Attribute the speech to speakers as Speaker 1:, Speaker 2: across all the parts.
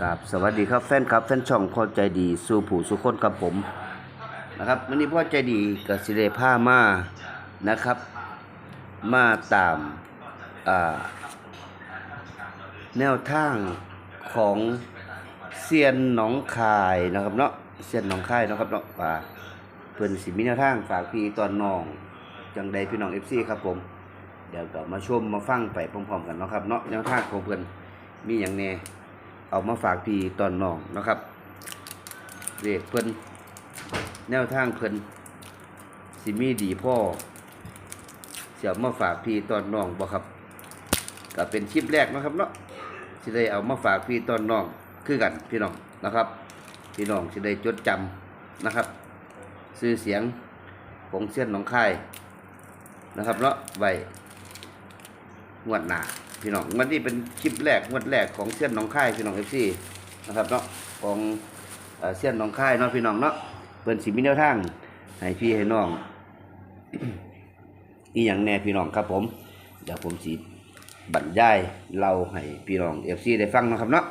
Speaker 1: กับสวัสดีครับแฟนครับแฟนช่องพอใจดีสู่ผู้สุคนกับผมนะครับวันนี้พ่อใจดีกับสิเดผ้ามานะครับ มาตามอ่าแนวทางของเซียนหนองคายนะครับเนาะเซียนหนองคายนะครับเนาะว่าเพิ่อนสิมีแนวทางฝากพี่ตอนน้องจังใดพี่น้อง FC ครับผมเดี๋ยวก็มาชมมาฟังไปพร้อมๆกันนะครับเนาะแนวทางของเพิ่อนมีอย่างแน่ เอามาฝากพี่ตอนน้องนะครับเรียกเพิ่นแนวทางเพิ่นสิมีดีพ่อเสียมาฝากพี่ตอนน้องบ่ครับก็เป็นคลิปแรกนะครับเนาะสิได้เอามาฝากพี่ตอนน้องคือกันพี่น้องนะครับ พี่น้องสิได้จดจำนะครับชื่อเสียงของเส้นหนองคายนะครับเนาะไว้งวดหน้า พี่น้องวันนี้เป็นคลิปแรกงวดแรกของเสี้ยนหนองคายพี่น้องเอฟซีนะครับเนาะของเสี้ยนหนองคายเนาะพี่น้องเนาะเปิ้นสิมีแนวทางให้พี่ให้น้องอีหยังแน่พี่น้องครับผมเดี๋ยวผมสิบรรยายเล่าให้พี่น้องเอฟซีได้ฟังนะครับเนาะ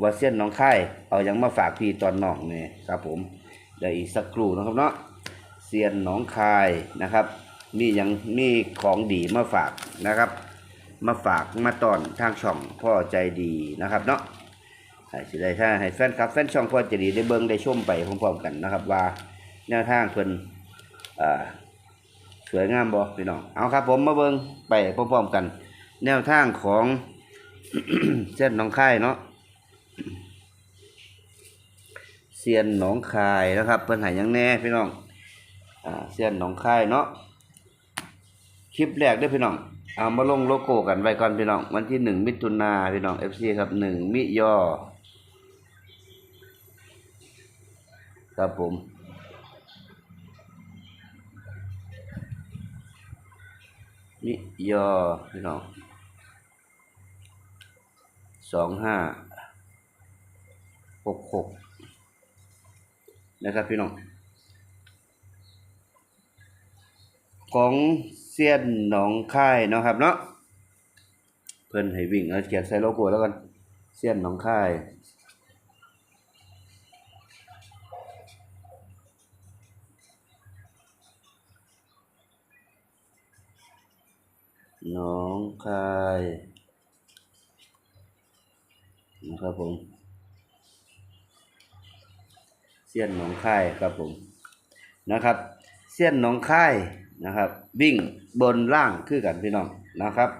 Speaker 1: ว่าเสี้ยนหนองคายเอายังมาฝากพี่ตอนน้องเนี่ยครับผมเดี๋ยวอีกสักครู่นะครับเนาะเสี้ยนหนองคายนะครับ มียังมีของดีมาฝากนะครับ มาฝากมาตอนทางช่องพ่อใจดีนะครับเนาะให้สิได้ถ้าให้แฟนคลับแฟนช่องพ่อใจดีได้เบิ่งได้ชมไปพร้อมๆกันนะครับ ว่าแนวทางเพิ่นอ่าสวยงามบ่พี่น้องเอาครับ ผมมาเบิ่งไปพร้อมๆกัน แนวทางของเส้นหนองคายเนาะเซียนหนองคายนะครับเพิ่นห้หยังแน่พี่น้องอ่าเซียนหนองคายเนาะคลิปแรกด้อพี่น้อง เอามาลงโลโก้กันไว้ก่อนพี่น้อง วันที่หนึ่งมิถุนาพี่น้อง FC ครับหนึ่งมิยอครับผมมิยอพี่น้องสองห้าหกหกนะครับพี่น้องของ ซียนหนองค่ายเนาะครับเนาะเพิ่นให้วิ่งเอาเขียนใส่โลโก้แล้วกันเซียนหนองค่ายหนองคายนะครับผมเสี้ยนหนองคายครับผมนะครับเสี้ยนหนองคาย นะครับ วิ่งบนล่างคือกันพี่น้องนะครับ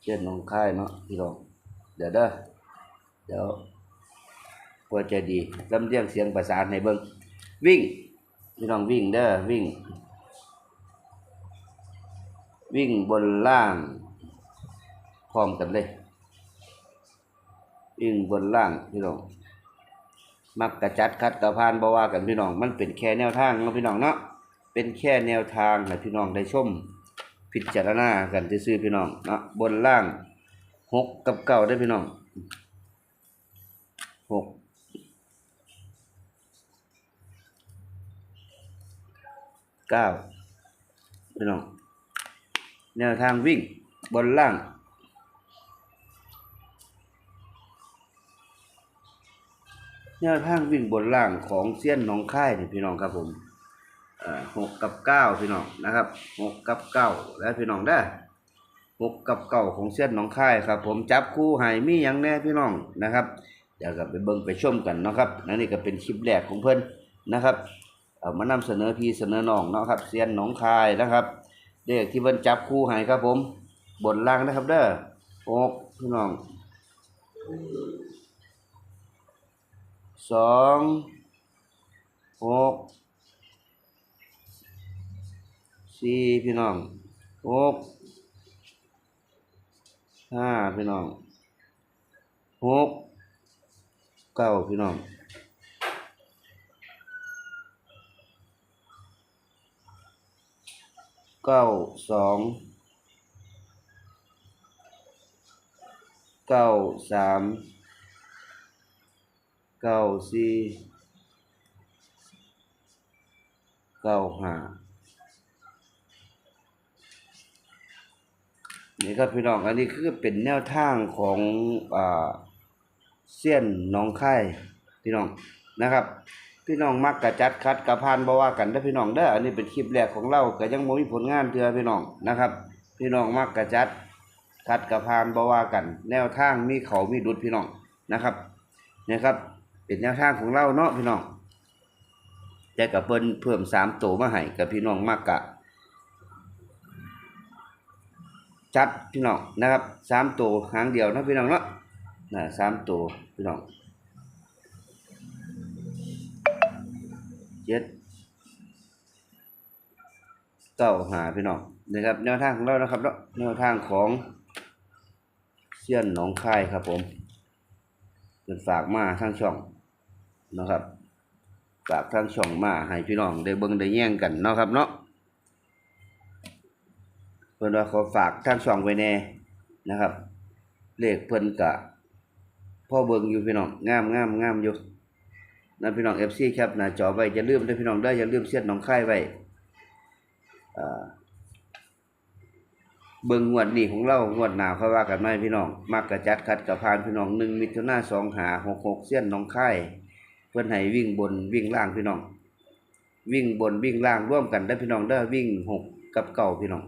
Speaker 1: เสี้ยนหนองคายเนาะพี่น้องเดี๋ยวเด้อเดี๋ยวพอใจดีลำเลียงเสียงประสานให้เบิ่งวิ่งพี่น้องวิ่งเด้อวิ่ง วิ่งบนล่างพร้อมกันเลยวิ่งบนล่างพี่น้องมักกระจัดคัดกระพานบ่ว่ากันพี่น้องมันเป็นแค่แนวทางเนาะพี่น้องเนาะ เป็นแค่แนวทางให้พี่น้องได้ชมพิจารณากันซื่อๆพี่น้องเนาะบนล่างหกกับเก้าได้พี่น้องหกเก้าพี่น้องแนวทางวิ่งบนล่างแนวทางวิ่งบนล่างของเซียนหนองค่ายนี่พี่น้องครับผม หกกับเก้าพี่น้องนะครับหกกับเก้าแล้วพี่น้องได้หกกับเก้าของเซียนหนองค่ายครับ ผมจับคู่ให้มีอย่างแน่พี่น้องนะครับเดี๋ยวก็ไปเบิ่งไปชมกันนะครับนั่นนี่ก็เป็นคลิปแรกของเพิ่อนนะครับเอามานำเสนอพี่เสนอน้องเนาะครับเซียนหนองคายนะครับเด็กที่เพิ่นจับคู่ให้ครับผมบนล่างนะครับเด้อหกพี่น้องสองหก สี่พี่น้องหกห้าพี่น้องหกเก้าพี่น้องเก้าสองเก้าสามเก้าสี่เก้าห้า นี่ครับพี่น้องอันนี้คือเป็นแนวทางของอ่าเสี้ยนหนองค่พี่น้องนะครับ พี่น้องมักกะจัดคัดกะพานบ่ว่ากันเด้พี่น้องเด้อันนี้เป็นคลิปแรกของเราก็ยังบ่มีผลงานเทื่อพี่น้องนะครับ พี่น้องมักกะจัดคัดกะพานบ่ว่ากัน แนวทางมีเขามีดุดพี่น้องนะครับนะครับ เป็นแนวทางของเราเนาะพี่น้องแต่กับเพิ่นเพิ่ม3ตัวมาให้กับพี่น้องมักกะ จัดพี่น้องนะครับสามตัวหางเดียวนะพี่น้องเนาะนะสามตัวพี่น้องเจ็ดเก้าหาพี่น้องนะครับแนวทางของเรานะครับเนาะแนวทางของเสี้ยนหนองคายครับผมเป็นฝากมาทางช่องนะครับฝากทางช่องมาให้พี่น้องได้เบิ่งได้แย่งกันเนาะครับเนาะ เพิ่นว่าขอฝากท่างช่องไว้แน่นะครับ เลขเพิ่นกะพ่อเบิงอยู่พี่น้องงามงามงามอยู่นะพี่น้อง FC ครับหน้าจอไว้อย่าลืมเด้อพี่น้องเด้ออย่าลืมเสียดหนองคายไว้เบิ่งงวดนี้ของเรางวดหน้าค่อยว่ากันใหม่พี่น้องมักกะจัดคัดกะพานพี่น้อง1มิถุนายน2หา66เสียนหนองคายเพิ่อนให้วิ่งบนวิ่งล่างพี่น้อง วิ่งบนวิ่งล่างร่วมกันได้พี่น้องเด้วิ่งหกกับเก้าพี่น้อง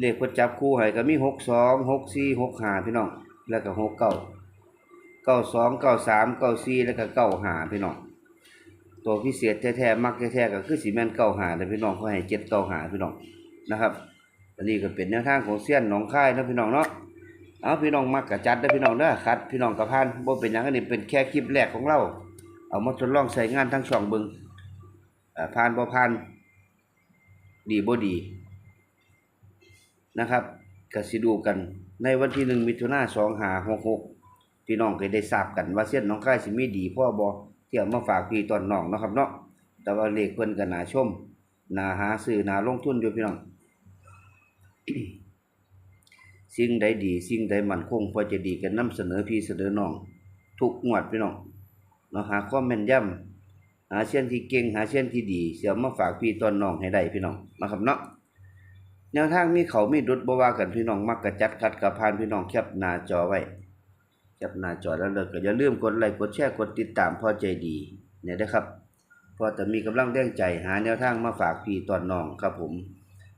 Speaker 1: เลขเพิ่นจับคู่ให้ก็มีหกสองหกสี่หกห้าพี่น้องแล้วก็หกเก้าเก้าสองเก้าสามเก้าสี่แล้วก็เก้าห้าพี่น้องตัวพิเศษแท้ๆมักแท้ๆก็คือสีแมนเก้าหาแต่พี่น้องเขาให้เจ็ดเก้าหาพี่น้องนะครับอันนี้ก็เป็นแนวทางของเสี้ยนหนองคายนะพี่น้องเนาะเอาพี่น้องมักกะจัดได้พี่น้องเด้อคัด พี่น้องกระพานบ่เป็นหยังนี้เป็นแค่คลิปแรกของเรา เอามาทดลองใช้งานทั้งช่องเบิงอ่าผ่านบ่ผ่าน ดีบ่ดี นะครับก็สิดูกัน ในวันที่หนึ่งมิถุนาสองหาหกหกพี่น้องก็ได้ทราบกันว่าเส้นน้องค่ายสิมีดีพ่อบอเที่ยวมาฝากพี่ตอนน้องเนาะครับเนาะแต่ว่าเลขเพิ่นก็น่าชมหนาหาซื้อหนาลงทุนอยู่พี่น้องสิ่งใดดี สิ่งใดมันคงพอจะดีกันนํเสนอพี่เสนอน้อง ทุกงวดพี่น้องเราหาความแม่นย่ำหาเส้นที่เก่งหาเส้นที่ดี เสียมาฝากพี่ตอนน้องให้ได้พี่น้องนะครับเนาะ แนวทางมีเขามีดุดบ่ว่ากันพี่น้องมักกะจัดคัดกะพานพี่น้องแคปหน้าจอไว้แคปหน้าจอแล้วเลิกก็อย่าลืมกดไลค์กดแชร์กดติดตามพ่อใจดีเนี่ยนะครับพอจะมีกำลังแรงใจหาแนวทางมาฝากพี่ตอนน้องครับผม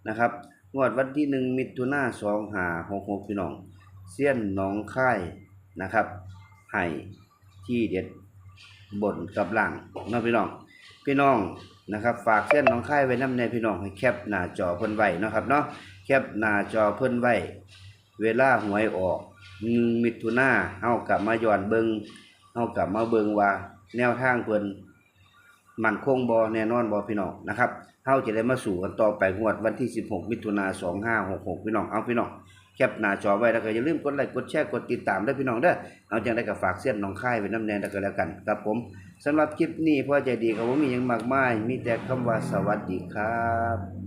Speaker 1: นะครับงวดวันที่หนึ่งมิถุนาสองหาหกหกพี่น้องเสี้ยนน้องค่ายนะครับให้ที่เด็ดบนกับล่างเนาะพี่น้อง พี่น้อง นะครับฝากเส้นน้องค่ายไว้น้ำในพี่น้องให้แคปหน้าจอเพิ่นไว้นะครับเนาะแคปหน้าจอเพิ่นไว้เวลาหวยออกหนึ่งมิถุนาเฮากลับมาย้อนเบิงเฮากลับมาเบิงว่า แนวทางเพิ่นมันคงบ่แน่นอนบ่พี่น้องนะครับเฮาจะได้มาสู่กันต่อไปงวดวันที่ 16 มิถุนา2566 พี่น้องเอาพี่น้อง แคปหน้าจอไว้แล้วก็อย่าลืมกดไลค์กดแชร์กดติดตามด้วยพี่น้องเด้อเอาจังได้ก็ฝากเส้นน้องค่ายไว้น้ำแน่แล้วก็แล้วกันครับผมสำหรับคลิปนี้พ่อใจดีครับผมมีอยังมากมาย มีแต่คำว่าสวัสดีครับ